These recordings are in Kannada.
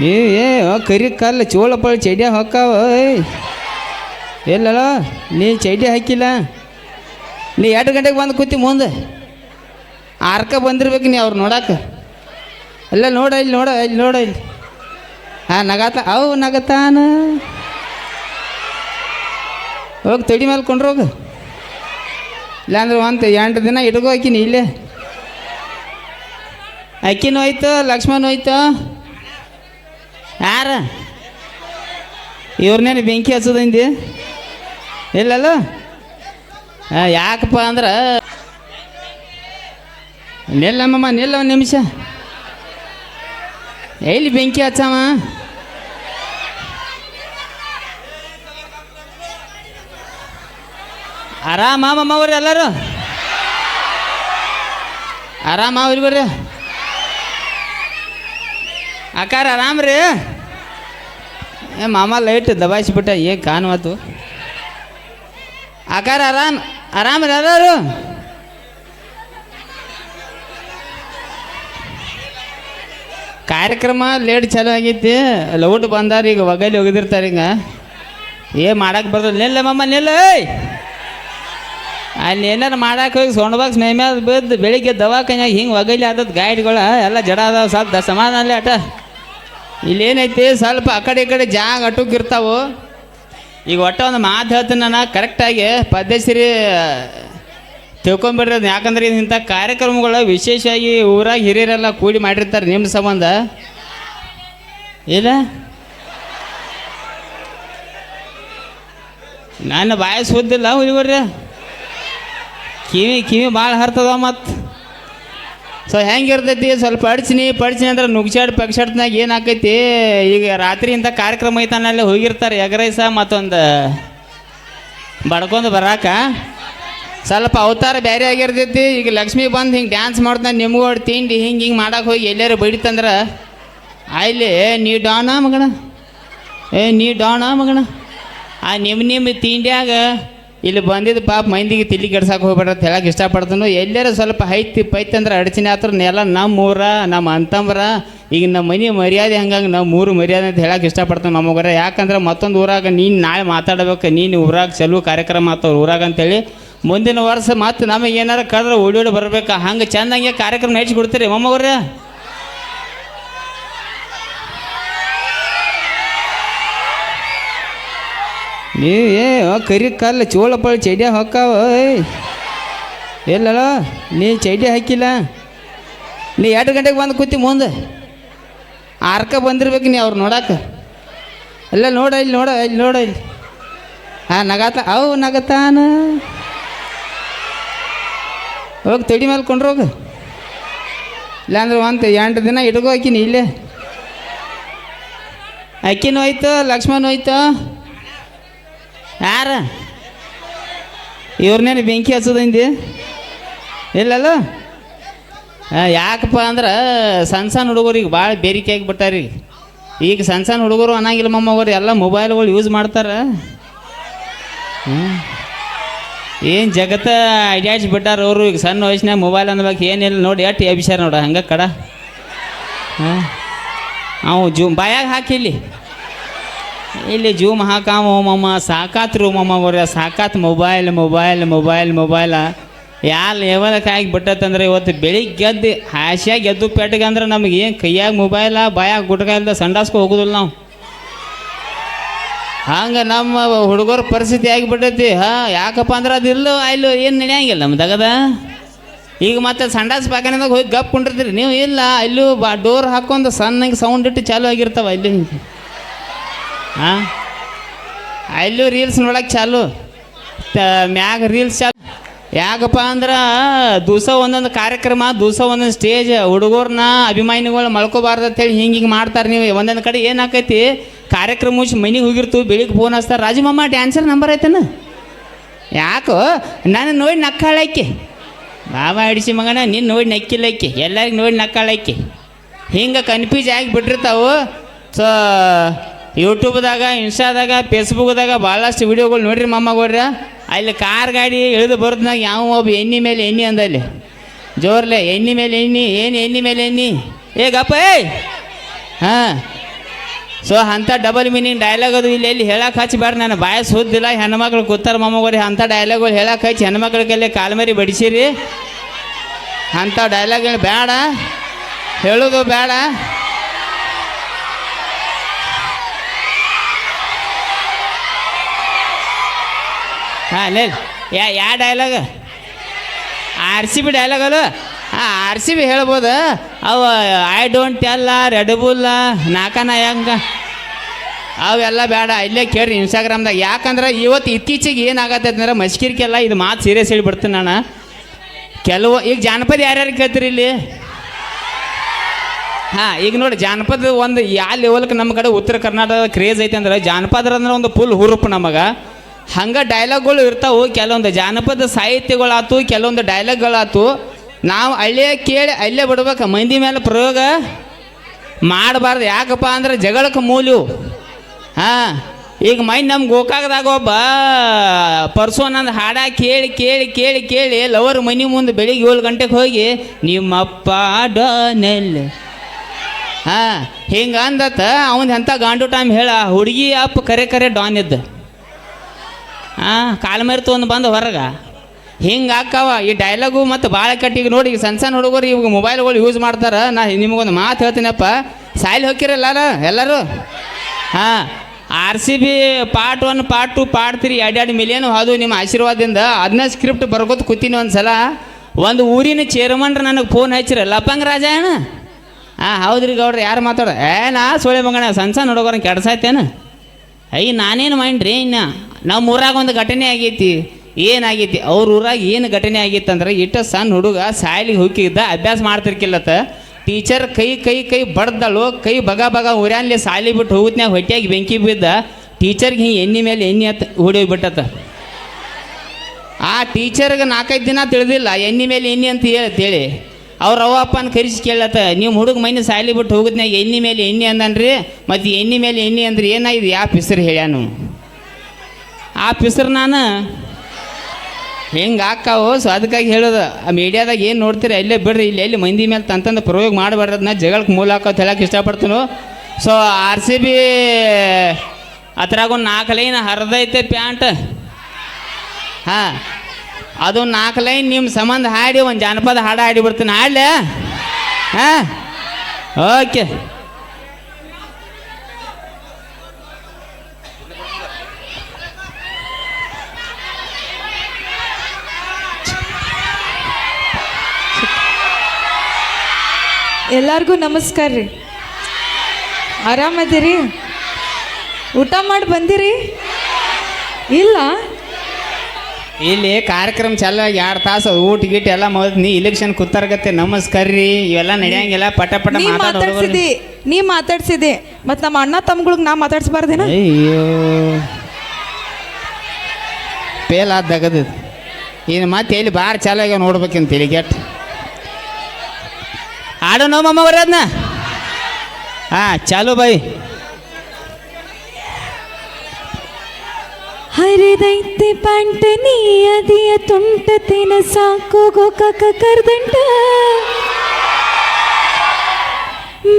ಏ ಅವ್ ಕರಿ ಕಲ್ಲು ಚೋಳಪ್ಪ ಚಡ್ಡಿ ಹಾಕಾವ ಎಲ್ಲಲ್ಲ, ನೀ ಚೈಡಿ ಹಾಕಿಲ್ಲ. ನೀ ಎರಡು ಗಂಟೆಗೆ ಬಂದು ಕೂತಿ ಮುಂದೆ. ಆರ್ಕ ಬಂದಿರ್ಬೇಕು ನೀ ಅವ್ರು ನೋಡಾಕ. ಎಲ್ಲ ನೋಡ ಇಲ್ಲಿ ನೋಡ ಇಲ್ಲಿ ನೋಡ ಇಲ್ಲಿ. ಹಾಂ ನಗಾತ, ಅವು ನಗತಾನ. ಹೋಗಿ ತಡಿ ಮೇಲೆ ಕೊಂಡ್ರೋಗ ಇಲ್ಲಾಂದ್ರೆ ಒಂದು ಎಂಟು ದಿನ ಇಟ್ಕೋ ಹಾಕಿನಿ ಇಲ್ಲೇ. ಅಕ್ಕಿನೂ ಹೋಯ್ತು, ಲಕ್ಷ್ಮಣ ಹೋಯ್ತು. ಯಾರ? ಇವ್ರನ್ನೇನು ಬೆಂಕಿ ಹಚ್ಚೋದಿಂದಿ ಇಲ್ಲಲ್ಲ? ಆ, ಯಾಕಪ್ಪ ಅಂದ್ರೆ? ನಿಲ್ಲಮ್ಮಮ್ಮ ನಿಲ್ಲ ಒಂದು ನಿಮಿಷ. ಎಲ್ಲಿ ಬೆಂಕಿ ಹಚ್ಚಮ್ಮ ಆರಾಮ ಅವ್ರಿ ಎಲ್ಲರೂ? ಆರಾಮ ಅವ್ರಿ ಬರ್ರಿ. ಅಕ್ಕಾರ ಆರಾಮ್ ರೀ ಏ ಮಾಮ ಲೈಟ್ ದಬಾಯಿಸ್ಬಿಟ್ಟೆ, ಏ ಕಾಣುವತ್ತು ಆಕಾರ ಆರಾಮ್ ಆರಾಮ್ ರೀ ಅದಾರು ಕಾರ್ಯಕ್ರಮ ಲೇಟ್ ಚಾಲು ಆಗೈತಿ ಲೌಟ್ ಬಂದಾರ ಈಗ ಒಗಲಿ ಒಗದಿರ್ತಾರೆ ಹಿಂಗ. ಏ ಮಾಡಕ್ಕೆ ಬರ್ತದೆ ನಿಲ್ಲ ಮಮ್ಮ ನಿಲ್ಲ ಅಲ್ಲಿ ಏನಾರು ಮಾಡಕ್ಕೆ ಹೋಗಿ ಸೊಂಡ ಬಾಕ್ಸ್ ಮೈ ಮ್ಯಾಲ ಬಿದ್ದು ಬೆಳಿಗ್ಗೆ ದವಾಖಾನ್ಯಾಗ ಹಿಂಗೆ ಒಗಲಿ ಆದದ್ದು ಗಾಡಿಗಳ ಎಲ್ಲ ಜಡ ಅದಾವ ಸ್ವಲ್ಪ ಸಮಾಧಾನ ಆಟ. ಇಲ್ಲೇನೈತಿ? ಸ್ವಲ್ಪ ಆ ಕಡೆ ಈ ಕಡೆ ಜಾಗ ಅಟುಕಿರ್ತಾವು ಈಗ ಒಟ್ಟ ಒಂದು ಮಾತು ಹೇಳ್ತೀನಿ ನಾನು. ಕರೆಕ್ಟಾಗಿ ಪದ್ಧತಿರಿ ತಿಳ್ಕೊಂಬಿಡ್ರಿ. ಯಾಕಂದ್ರೆ ಇಂಥ ಕಾರ್ಯಕ್ರಮಗಳು ವಿಶೇಷವಾಗಿ ಊರಾಗ ಹಿರಿಯರೆಲ್ಲ ಕೂಡಿ ಮಾಡಿರ್ತಾರೆ ನಿಮ್ಮ ಸಂಬಂಧ. ಇಲ್ಲ? ನನ್ನ ಬಾಯ ಸುದ್ದಿಲ್ಲ ಹುಲಿವರ್ರಿ ಕಿವಿ ಕಿವಿ ಭಾಳ ಹರ್ತದ ಮತ್ತು. ಸೊ ಹೆಂಗಿರ್ತೈತಿ? ಸ್ವಲ್ಪ ಅಡ್ಚಿನಿ ಪಡ್ಚಿನಿ ಅಂದ್ರೆ ನುಗ್ಸಾಡ್ ಪಕ್ಷಾಡ್ನಾಗ ಏನು ಆಕೈತಿ ಈಗ ರಾತ್ರಿ ಇಂಥ ಕಾರ್ಯಕ್ರಮ ಅಲ್ಲಿ ಹೋಗಿರ್ತಾರೆ ಎಗರೈಸ ಮತ್ತೊಂದು ಬಡ್ಕೊಂಡು ಬರಾಕ. ಸ್ವಲ್ಪ ಅವತಾರ ಬೇರೆ ಆಗಿರ್ತೈತಿ. ಈಗ ಲಕ್ಷ್ಮಿ ಬಂದು ಹಿಂಗೆ ಡ್ಯಾನ್ಸ್ ಮಾಡ್ತಾನೆ, ನಿಮ್ಗೂ ಒಟ್ಟು ತಿಂಡಿ ಹಿಂಗೆ ಹಿಂಗೆ ಮಾಡಕ್ಕೆ ಹೋಗಿ ಎಲ್ಲಾರು ಬೈಡಿತಂದ್ರೆ ಆಯ್ಲಿ ಏ ನೀ ಡಾನ ಮಗಣ ಏ, ನೀ ಡಾನ ಮಗಣ ಆ ನಿಮ್ಮ ನಿಮ್ಮ ತಿಂಡ್ಯಾಗ ಇಲ್ಲಿ ಬಂದಿದ್ದ ಪಾಪ ಮಂದಿಗೆ ತಿಳಿ ಕೆಡ್ಸಕ್ಕೆ ಹೋಗ್ಬೇಡ ಅಂತ ಹೇಳಕ್ಕೆ ಇಷ್ಟಪಡ್ತಾನು ಎಲ್ಲರ ಸ್ವಲ್ಪ ಹೈತಿ ಪೈತಿ ಅಂದ್ರೆ ಅಡಚಣೆ ಆತ್ರ. ನೆಲ ನಮ್ಮ ಊರ ನಮ್ಮ ಅಂತಂಬ್ರ, ಈಗ ನಮ್ಮ ಮನೆ ಮರ್ಯಾದೆ ಹಂಗಂಗೆ ನಮ್ಮ ಊರು ಮರ್ಯಾದೆ ಅಂತ ಹೇಳಕ್ಕೆ ಇಷ್ಟಪಡ್ತಾನೆ ನಮಗರ ಯಾಕಂದ್ರೆ ಮತ್ತೊಂದು ಊರಾಗ ನೀನು ನಾಳೆ ಮಾತಾಡ್ಬೇಕು, ನೀನು ಊರಾಗ ಚಲುವ ಕಾರ್ಯಕ್ರಮ ಆತವ್ರು ಊರಾಗ ಅಂತೇಳಿ. ಮುಂದಿನ ವರ್ಷ ಮತ್ತೆ ನಮಗೆ ಏನಾರ ಕರೆದ್ರೆ ಓಡಿ ಓಡಿ ಬರ್ಬೇಕು. ಹಂಗೆ ಚಂದಂಗೆ ಕಾರ್ಯಕ್ರಮ ಹೆಚ್ಚಿ ಕೊಡ್ತೀರಿ ಮೊಮ್ಮಗ್ರೆ ನೀ ಏ ಕರಿ ಕಲ್ಲು ಚೋಳಪ್ಪಳು ಚೈಡ್ಯ ಹೊಕ್ಕಾವ ಎಲ್ಲಲ್ಲ, ನೀ ಚೈಡ್ಯ ಹಾಕಿಲ್ಲ? ನೀ ಎರಡು ಗಂಟೆಗೆ ಬಂದು ಕೂತಿ ಮುಂದೆ. ಆರ್ಕ ಬಂದಿರ್ಬೇಕು ನೀ ಅವ್ರು ನೋಡಕ್ಕೆ ಎಲ್ಲ ನೋಡ ಇಲ್ಲಿ ನೋಡ ಇಲ್ಲಿ ನೋಡ ಇಲ್ಲಿ. ಹಾಂ ನಗಾತ, ಅವು ನಗತಾನ. ಹೋಗಿ ತಡಿ ಮೇಲೆ ಕೊಂಡ್ರೋಗ ಇಲ್ಲಾಂದ್ರೆ ಒಂದು ಎಂಟು ದಿನ ಇಟ್ಕೋ ಹಾಕಿನಿ ಇಲ್ಲೇ. ಅಕ್ಕಿನೂ ಹೋಯ್ತು, ಲಕ್ಷ್ಮಣ ಹೋಯ್ತು. ಯಾರ? ಇವ್ರನ್ನೇನು ಬೆಂಕಿ ಹಚ್ಚೋದಿಂದಿ ಇಲ್ಲಲ್ಲ? ಯಾಕಪ್ಪ ಅಂದ್ರೆ ಸಣ್ಣ ಸಣ್ಣ ಹುಡುಗರಿಗೆ ಭಾಳ ಬೇರಿಕೆ ಆಗಿಬಿಟ್ಟಾರಿ. ಈಗ ಸಣ್ಣ ಸಣ್ಣ ಹುಡುಗರು ಅನ್ನಂಗಿಲ್ಲ ಮೊಮ್ಮಗರು ಎಲ್ಲ ಮೊಬೈಲ್ಗಳು ಯೂಸ್ ಮಾಡ್ತಾರೆ. ಏನು ಜಗತ್ತ ಐಡಿಯಾಜ್ ಬಿಟ್ಟಾರ ಅವರು, ಈಗ ಸಣ್ಣ ವಯಸ್ಸಿನಾಗ ಮೊಬೈಲ್ ಅಂದ್ಬೇಕು, ಏನಿಲ್ಲ ನೋಡಿ, ಎಟ್ಟು ಎಬ್ಸ್ಯಾರ ನೋಡ, ಹಂಗೆ ಕಡ. ಹಾಂ ಅವು ಜೂ ಬಾಯಾಗ ಹಾಕಿ ಇಲ್ಲಿ ಜೂ ಜೂಮ್ ಹಾಕಾಮ ಸಾಕಾತ್ ಸಾಕಾತ್ರು ಮಮ್ಮ ಸಾಕಾತ್ ಮೊಬೈಲ್ ಮೊಬೈಲ್ ಮೊಬೈಲ್, ಮೊಬೈಲ. ಯಾಲ್ ಯಾವದಕ್ಕೆ ಆಗಿ ಬಿಟ್ಟತ್ತಂದ್ರೆ ಇವತ್ತು ಬೆಳಿಗ್ಗೆ ಗೆದ್ದು, ಹಾಸ್ಯಾಗ ಗೆದ್ದು ಪೆಟ್ಟಿಗೆ ಅಂದ್ರೆ ನಮಗೆ ಏನು ಕೈಯಾಗ ಮೊಬೈಲ, ಬಾಯಾಗ ಗುಟ್ಕ ಇಲ್ಲದ ಸಂಡಾಸ್ಕೊ ಹೋಗೋದಿಲ್ಲ ನಾವು. ಹಂಗೆ ನಮ್ಮ ಹುಡುಗರ ಪರಿಸ್ಥಿತಿ ಆಗಿಬಿಟ್ಟೈತಿ. ಹಾಂ, ಯಾಕಪ್ಪ ಅಂದ್ರೆ ಅದಿಲ್ಲ ಅಲ್ಲಿ ಏನು ನಡೆಯಂಗಿಲ್ಲ ನಮ್ಮ ದಗದ. ಈಗ ಮತ್ತೆ ಸಂಡಾಸ್ ಪಾಕನೆದಾಗ ಹೋಗಿ ಗಪ್ ಕುಂಡಿರ್ತೀರಿ. ನೀವು ಇಲ್ಲ ಅಲ್ಲೂ ಬಾ, ಡೋರ್ ಹಾಕೊಂಡು ಸಣ್ಣಗೆ ಸೌಂಡ್ ಇಟ್ಟು ಚಾಲು ಆಗಿರ್ತಾವ ಅಲ್ಲಿ ಹಾಂ? ಅಲ್ಲೂ ರೀಲ್ಸ್ ನೋಡಕ್ಕೆ ಚಾಲು. ಮ್ಯಾಗ ರೀಲ್ಸ್ ಚಾಲು. ಯಾಕಪ್ಪ ಅಂದ್ರೆ ದಿವಸ ಒಂದೊಂದು ಕಾರ್ಯಕ್ರಮ, ದಿವಸ ಒಂದೊಂದು ಸ್ಟೇಜ್ ಹುಡುಗರ್ನ ಅಭಿಮಾನಿಗಳು ಮಲ್ಕೋಬಾರ್ದು ಅಂತೇಳಿ ಹಿಂಗೆ ಹಿಂಗೆ ಮಾಡ್ತಾರೆ ನೀವು. ಒಂದೊಂದು ಕಡೆ ಏನಾಕೈತಿ ಕಾರ್ಯಕ್ರಮ ಮುಚ್ಚಿ ಮನೆಗೆ ಹೋಗಿರ್ತೀವಿ ಬೆಳಿಗ್ಗೆ ಫೋನ್ ಹಚ್ತಾರೆ. ರಾಜಮಮ್ಮ ಡ್ಯಾನ್ಸರ್ ನಂಬರ್ ಐತನ? ಯಾಕೋ? ನಾನು ನೋಡಿ ನಕ್ಕಾಳಕ್ಕೆ ಬಾಬಾ ಹಿಡಿಸಿ ಮಗನ, ನೀನು ನೋಡಿ ನಕ್ಕಿಲ್ಲಕ್ಕೆ ಎಲ್ಲರಿಗೆ ನೋಡಿ ನಕ್ಕಾಳಕ್ಕೆ ಹಿಂಗೆ ಕನ್ಫ್ಯೂಸ್ ಆಗಿ ಬಿಟ್ಟಿರ್ತಾವು. ಸೊ ಯೂಟ್ಯೂಬ್ದಾಗ ಇನ್ಸ್ಟಾದಾಗ ಫೇಸ್ಬುಕ್ದಾಗ ಭಾಳಷ್ಟು ವೀಡಿಯೋಗಳು ನೋಡ್ರಿ ಮಮ್ಮಗಳ್ರ ಅಲ್ಲಿ ಕಾರ್ ಗಾಡಿ ಇಳಿದು ಬರೋದ್ನಾಗ ಯಾವ ಒಬ್ಬ ಎಣ್ಣೆ ಮೇಲೆ ಎಣ್ಣೆ ಅಂದಲ್ಲಿ. ಜೋರ್ಲೆ, ಎಣ್ಣೆ ಮೇಲೆ ಎಣ್ಣೆ, ಏನು ಎಣ್ಣೆ ಮೇಲೆ ಎಣ್ಣೆ? ಏ ಗಪ್ಪ ಏಯ್ ಹಾಂ. ಸೊ ಅಂಥ ಡಬಲ್ ಮೀನಿಂಗ್ ಡೈಲಾಗ್ ಅದು ಇಲ್ಲಿ ಎಲ್ಲಿ ಹೇಳಕ್ಕೆ ಹಚ್ಚಬೇಡ ನಾನು ಬಾಯ ಸುದ್ದಿಲ್ಲ, ಹೆಣ್ಮಕ್ಳು ಕೂತಾರ ಮೊಮ್ಮಗೋರಿ ಅಂಥ ಡೈಲಾಗ್ಗಳು ಹೇಳಕ್ಕೆ ಹಚ್ಚಿ ಹೆಣ್ಮಕ್ಳ ಕೈಲಿ ಕಾಲ್ಮರಿ ಬಡಿಸಿರಿ. ಅಂಥ ಡೈಲಾಗ್ಗಳು ಬೇಡ. ಹೇಳೋದು ಬೇಡ. ಹಾಂ, ಲೇ, yeah yeah dialogue R C B dialogue ಅದು? ಹಾಂ ಆರ್ ಸಿ ಬಿ ಹೇಳ್ಬೋದು. ಅವು ಐ ಡೋಂಟ್ ಎಲ್ಲ ರೆಡ್ ಬುಲ್ಲ ನಾಕನ ಹೆಂಗ? ಅವೆಲ್ಲ ಬೇಡ, ಇಲ್ಲೇ ಕೇಳ್ರಿ ಇನ್ಸ್ಟಾಗ್ರಾಮ್ದಾಗ ಯಾಕಂದ್ರೆ ಇವತ್ತು ಇತ್ತೀಚೆಗೆ ಏನಾಗತ್ತೆ ಅಂದ್ರೆ ಮಸ್ಕಿರಿಕೆಲ್ಲ ಇದು ಮಾತು ಸೀರಿಯಸ್ ಹೇಳಿಬಿಡ್ತೀನಿ ನಾನು. ಕೆಲವು, ಈಗ ಜಾನಪದ ಯಾರ್ಯಾರು ಕೇಳ್ತೀರಿ ಇಲ್ಲಿ? ಹಾಂ, ಈಗ ನೋಡಿ, ಜಾನಪದ ಒಂದು ಯಾವ ಲೆವೆಲ್ಗೆ ನಮ್ಮ ಕಡೆ ಉತ್ತರ ಕರ್ನಾಟಕದ ಕ್ರೇಜ್ ಐತೆ ಅಂದ್ರೆ ಜಾನಪದ ಅಂದ್ರೆ ಒಂದು ಫುಲ್ ಹುರುಪು ನಮಗೆ. ಹಂಗೆ ಡೈಲಾಗ್ಗಳು ಇರ್ತಾವೆ, ಕೆಲವೊಂದು ಜಾನಪದ ಸಾಹಿತ್ಯಗಳಾತು, ಕೆಲವೊಂದು ಡೈಲಾಗ್ಗಳಾತು ನಾವು ಅಲ್ಲೇ ಕೇಳಿ ಅಲ್ಲೇ ಬಿಡ್ಬೇಕು, ಮಂದಿ ಮೇಲೆ ಪ್ರಯೋಗ ಮಾಡಬಾರ್ದು. ಯಾಕಪ್ಪ ಅಂದ್ರೆ ಜಗಳಕ್ಕೆ ಮೂಲ್ಯವು ಹಾಂ, ಈಗ ಮೈ ನಮ್ಮ ಗೋಕಾಕದಾಗ ಒಬ್ಬ ಪರ್ಸೋನ್ ಅಂದ್ರೆ ಹಾಡ ಕೇಳಿ ಕೇಳಿ ಕೇಳಿ ಕೇಳಿ ಲವರ್ ಮನೆ ಮುಂದೆ ಬೆಳಿಗ್ಗೆ ಏಳು ಗಂಟೆಗೆ ಹೋಗಿ, ನಿಮ್ಮಪ್ಪ ಡಾನೆಲ್. ಹಾಂ, ಹಿಂಗೆ ಅಂದತ್ತ, ಅವನ ಎಂಥ ಗಾಂಡು ಟೈಮ್ ಹೇಳ, ಹುಡುಗಿ ಅಪ್ಪ ಕರೆ ಕರೆ ಡಾನ್ ಇದ್ದ. ಹಾಂ ಮೇರೆ ತೊಗೊಂಡು ಬಂದು ಹೊರಗೆ. ಹಿಂಗೆ ಹಾಕವ ಈ ಡೈಲಾಗು ಮತ್ತು ಭಾಳ ಕಟ್ಟಿಗೆ ನೋಡಿ ಈಗ ಸಣ್ಣ ಸಣ್ಣ ಹುಡುಗರು ಇವಾಗ ಮೊಬೈಲ್ಗಳು ಯೂಸ್ ಮಾಡ್ತಾರೆ. ನಾ ನಿಮಗೊಂದು ಮಾತು ಹೇಳ್ತೀನಪ್ಪ. ಸಾಯ್ಲಿ ಹೋಗಿರಲ್ಲ ಎಲ್ಲರೂ? ಹಾಂ R C B part one part two part three ಎರಡೆರಡು ಮಿಲಿಯನ್ ಅದು ನಿಮ್ಮ ಆಶೀರ್ವಾದದಿಂದ. ಅದನ್ನ ಸ್ಕ್ರಿಪ್ಟ್ ಬರ್ಕೋತ ಕೂತೀನಿ ಒಂದು ಸಲ ಒಂದು ಊರಿನ ಚೇರ್ಮನ್ ನನಗೆ ಫೋನ್ ಹಚ್ಚಿರ, ಲಪ್ಪಂಗ ರಾಜ ಏನ? ಹಾಂ ಹೌದ್ರಿ ಗೌಡ್ರಿ, ಯಾರು ಮಾತಾಡೋ? ಏ, ನಾ ಸೋಳೆ ಮಗಣ ಸಣ್ಣ ಸಣ್ಣ ಹುಡುಗರ ಕೆಡ್ಸಾಯ್ತೇನು? ಅಯ್ಯ ನಾನೇನು ಮಾಡ್ರಿ ಇನ್ನು? ನಮ್ಮ ಊರಾಗ ಒಂದು ಘಟನೆ ಆಗೈತಿ. ಏನಾಗೈತಿ? ಅವ್ರ ಊರಾಗ ಏನು ಘಟನೆ ಆಗಿತ್ತಂದ್ರೆ ಇಟ್ಟ ಸಣ್ಣ ಹುಡುಗ ಸಾಯ್ಲಿಗೆ ಹೋಗಿದ್ದ ಅಭ್ಯಾಸ ಮಾಡ್ತಿರ್ಕಿಲ್ಲತ್ತ ಟೀಚರ್ ಕೈ ಕೈ ಕೈ ಬಡ್ದಳು, ಕೈ ಬಗ ಬಗ ಉರ್ಯಾನ್ಲಿ ಸಾಲಿ ಬಿಟ್ಟು ಹೋಗುತ್ನ್ಯಾಗ ಹೊಟ್ಟೆಯಾಗಿ ಬೆಂಕಿ ಬಿದ್ದ, ಟೀಚರ್ಗೆ ಹಿಂಗೆ ಎಣ್ಣೆ ಮೇಲೆ ಎಣ್ಣೆ ಓಡಿ ಹೊಡಿಯೋಗ್ಬಿಟ್ಟತ್ತ ಆ ಟೀಚರ್ಗೆ ನಾಲ್ಕೈದು ದಿನ ತಿಳಿದಿಲ್ಲ, ಎಣ್ಣೆ ಮೇಲೆ ಎಣ್ಣೆ ಅಂತ ಹೇಳ್ತೇಳಿ ಅವ್ರ ಅವ್ವ ಅಪ್ಪನ ಕರಿಸಿ ಕೇಳತ್ತ ನಿಮ್ಮ ಹುಡುಗ ಮೈನ ಸಾಲಿ ಬಿಟ್ಟು ಹೋಗುದ್ನ್ಯಾಗ ಎಣ್ಣೆ ಮೇಲೆ ಎಣ್ಣೆ ಅಂದನ್ರಿ, ಮತ್ತು ಎಣ್ಣೆ ಮೇಲೆ ಎಣ್ಣೆ ಅಂದ್ರೆ ಏನಾಗಿದೆ ಯಾವ ಹೆಸರು ಹೇಳ್ಯಾನು. ಆ ಪಿಸರ್ ನಾನು? ಹೆಂಗೆ ಹಾಕಾವು? ಸೊ ಅದಕ್ಕಾಗಿ ಹೇಳೋದು, ಆ ಮೀಡಿಯಾದಾಗ ಏನು ನೋಡ್ತೀರಿ, ಅಲ್ಲೇ ಬಿಡ್ರಿ, ಇಲ್ಲಿ ಎಲ್ಲಿ ಮಂದಿ ಮೇಲೆ ತಂತಂದು ಪ್ರಯೋಗ ಮಾಡಬಾರ್ದು ಅದನ್ನ ಜಗಳಕ್ಕೆ ಮೂಲ ಹಾಕೋದು ಹೇಳಕ್ಕೆ ಇಷ್ಟಪಡ್ತೀನಿ. ಸೊ ಆರ್ ಸಿ ಬಿ ಅದ್ರಾಗ ಒಂದು ನಾಲ್ಕು ಲೈನ್ ಹರಿದೈತೆ ಪ್ಯಾಂಟ್. ಹಾಂ, ಅದು ನಾಲ್ಕು ಲೈನ್ ನಿಮ್ಮ ಸಂಬಂಧ ಹಾಡಿ, ಒಂದು ಜಾನಪದ ಹಾಡು ಹಾಡಿ ಬಿಡ್ತೀನಿ. ಹಾಡ್ಲೆ? ಹಾಂ? ಓಕೆ ಎಲ್ಲರಿಗೂ ನಮಸ್ಕಾರ ರೀ. ಆರಾಮದಿರಿ? ಊಟ ಮಾಡಿ ಬಂದಿರಿ? ಇಲ್ಲ? ಇಲ್ಲಿ ಕಾರ್ಯಕ್ರಮ ಚಾಲು ಆಗಿ ಎರಡು ತಾಸು ಊಟ ಗೀಟ ಎಲ್ಲ ಮೊದಲು ನೀ ಇಲೆಕ್ಷನ್ ಕೂತಾರ್ಗತ್ತೆ ನಮಸ್ಕಾರ ರೀ. ಇವೆಲ್ಲ ನಡೆಯಂಗಿಲ್ಲ ಪಟ ಪಟ ನೀ ಮಾತಾಡ್ಸಿದಿ ನೀ ಮಾತಾಡ್ಸಿದಿ. ಮತ್ತು ನಮ್ಮ ಅಣ್ಣ ತಮ್ಗಳಿಗೆ ನಾ ಮಾತಾಡ್ಸ್ಬಾರ್ದೇನ? ಅಯ್ಯೋ ಪೇಲ್ ಆದಗದು ಇನ್ನು ಮತ್ತೆ ಎಲ್ಲಿ ಭಾರಿ ಚಾಲು ಆಗ್ಯಾವ ನೋಡ್ಬೇಕಂತ ತಿಳಿಗೆಟ್ ಆಡೋ ನೋ ಮಮ್ಮವ್ರೆ ಅದನ್ನ ಹಾಂ, ಚಾಲು ಬೈ ಹರಿದೈತೆ ಪ್ಯಾಂಟ್ ನೀ ಅದಿಯ ತುಂಟತಿನ ಸಾಕು ಗೋಕಾಕ ಕರ್ದಂಟ.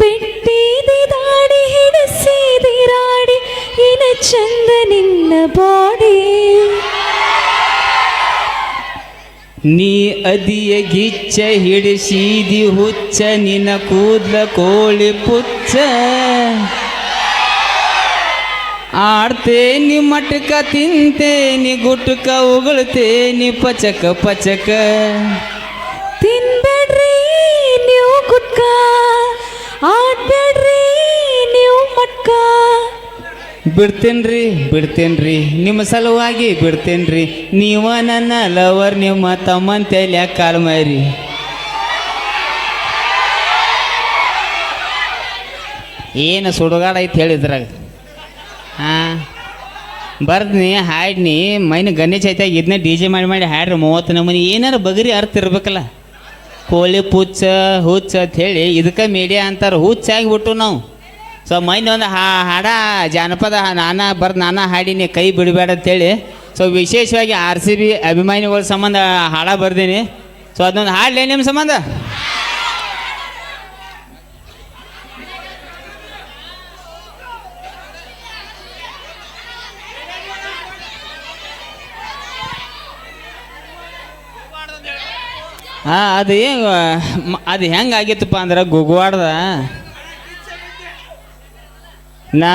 ಬಿಟ್ಟಿದೆ ದಾಡಿ ಹಿಡಿಸಿದಿರಾಡಿ ಇನ ಚಂದ ನಿನ್ನ ಬಾಡಿ. ನೀ ಅದಿಯ ಗಿಚ್ಚ ಹಿಡಿಸಿದಿ ಹುಚ್ಚ ನಿನ ಕೂದ್ಲ ಕೋಳಿ ಪುಚ್ಚ. ಆಡ್ತೇನಿ ಮಟಕ, ತಿಂತೇನಿ ಗುಟ್ಕ, ಉಗುಳ್ತೇನಿ ಪಚಕ ಪಚಕ. ಬಿಡ್ತೇನ್ರಿ? ಬಿಡ್ತೇನ್ರಿ. ನಿಮ್ಮ ಸಲುವಾಗಿ ಬಿಡ್ತೇನ್ರಿ. ನೀವ ನನ್ನ ಲವರ್ ನಿಮ್ಮ ತಮ್ಮನ್ ತಲೆ ಕಾಲ್ ಮಾರಿ. ಏನು ಸುಡುಗಾಡ ಐತೆ ಹೇಳಿದ್ರಾಗ ಹಾಂ? ಬರ್ದ್ನಿ, ಹಾಡ್ನಿ, ಮೈನ ಗಣೇಶ ಐತಾಗ ಇದನ್ನ ಡಿ ಜೆ ಮಾಡಿ ಮಾಡಿ ಹಾಡ್ರಿ, ಮೂವತ್ತು ನಮೂನಿ. ಏನಾರು ಬಗರಿ ಅರ್ಥ ಇರ್ಬೇಕಲ್ಲ? ಕೋಳಿ ಪುಚ್ಚ, ಹುಚ್ಚ ಅಂತ ಹೇಳಿ, ಇದಕ್ಕೆ ಮೀಡಿಯಾ ಅಂತಾರೆ, ಹುಚ್ಚಾಗಿ ಬಿಟ್ಟು ನಾವು. ಸೊ ಮೈನ್ ಒಂದು ಹಾ, ಹಾಡ, ಜಾನಪದ, ನಾನಾ, ಬರ್, ನಾನಾ ಹಾಡಿನಿ, ಕೈ ಬಿಡಬೇಡ ಅಂತೇಳಿ. ಸೊ ವಿಶೇಷವಾಗಿ ಆರ್ ಸಿ ಬಿ ಅಭಿಮಾನಿಗಳ ಸಂಬಂಧ ಹಾಡ ಬರ್ದೀನಿ. ಸೊ ಅದೊಂದು ಹಾಡಲೇ ನಿಮ್ಮ ಸಂಬಂಧ? ಹಾಂ, ಅದು ಏನು ಅದು ಹೆಂಗಾಗಿತ್ತಪ್ಪ ಅಂದ್ರೆ ಗುಗುವಾಡ್ದ. ನಾ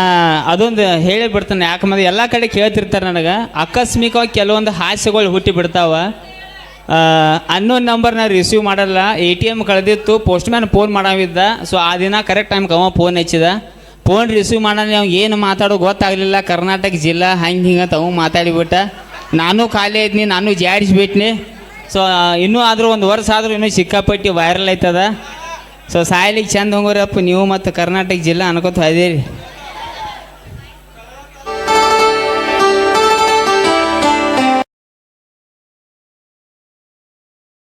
ಅದೊಂದು ಹೇಳಿ ಬಿಡ್ತಾನೆ. ಯಾಕಂದ್ರೆ ಎಲ್ಲ ಕಡೆ ಕೇಳ್ತಿರ್ತಾರೆ ನನಗೆ. ಆಕಸ್ಮಿಕವಾಗಿ ಕೆಲವೊಂದು ಹಾಸ್ಯಗಳು ಹುಟ್ಟಿ ಬಿಡ್ತಾವ. ಅನ್ನೋನ್ ನಂಬರ್ ನಾ ರಿಸೀವ್ ಮಾಡಲ್ಲ. ಎ ಟಿ ಎಂ ಕಳೆದಿತ್ತು. ಪೋಸ್ಟ್ಮ್ಯಾನ್ ಫೋನ್ ಮಾಡಾವಿದ್ದ ಸೊ ಆ ದಿನ ಕರೆಕ್ಟ್ ಟೈಮ್ಗೆ ಅವ ಫೋನ್ ಹಚ್ಚಿದ. ಫೋನ್ ರಿಸೀವ್ ಮಾಡೋಣ ಅವ್ನು ಏನು ಮಾತಾಡೋ ಗೊತ್ತಾಗಲಿಲ್ಲ. ಕರ್ನಾಟಕ ಜಿಲ್ಲಾ ಹಂಗೆ ಹಿಂಗೆ ಅವ ಮಾತಾಡಿಬಿಟ್ಟ. ನಾನು ಖಾಲಿ ಇದ್ನಿ, ನಾನು ಜಾಡಿಸ್ಬಿಟ್ನಿ. ಸೊ ಇನ್ನೂ ಆದರೂ ಒಂದು ವರ್ಷ ಆದರೂ ಇನ್ನೂ ಸಿಕ್ಕಾಪಟ್ಟಿ ವೈರಲ್ ಆಯ್ತದ. ಸೊ ಸಾಯ್ಲಿಕ್ಕೆ ಚಂದ ಹೋಗೋರಪ್ಪ ನೀವು ಮತ್ತು ಕರ್ನಾಟಕ ಜಿಲ್ಲಾ ಅನ್ಕೋತ ಇದೀರಿ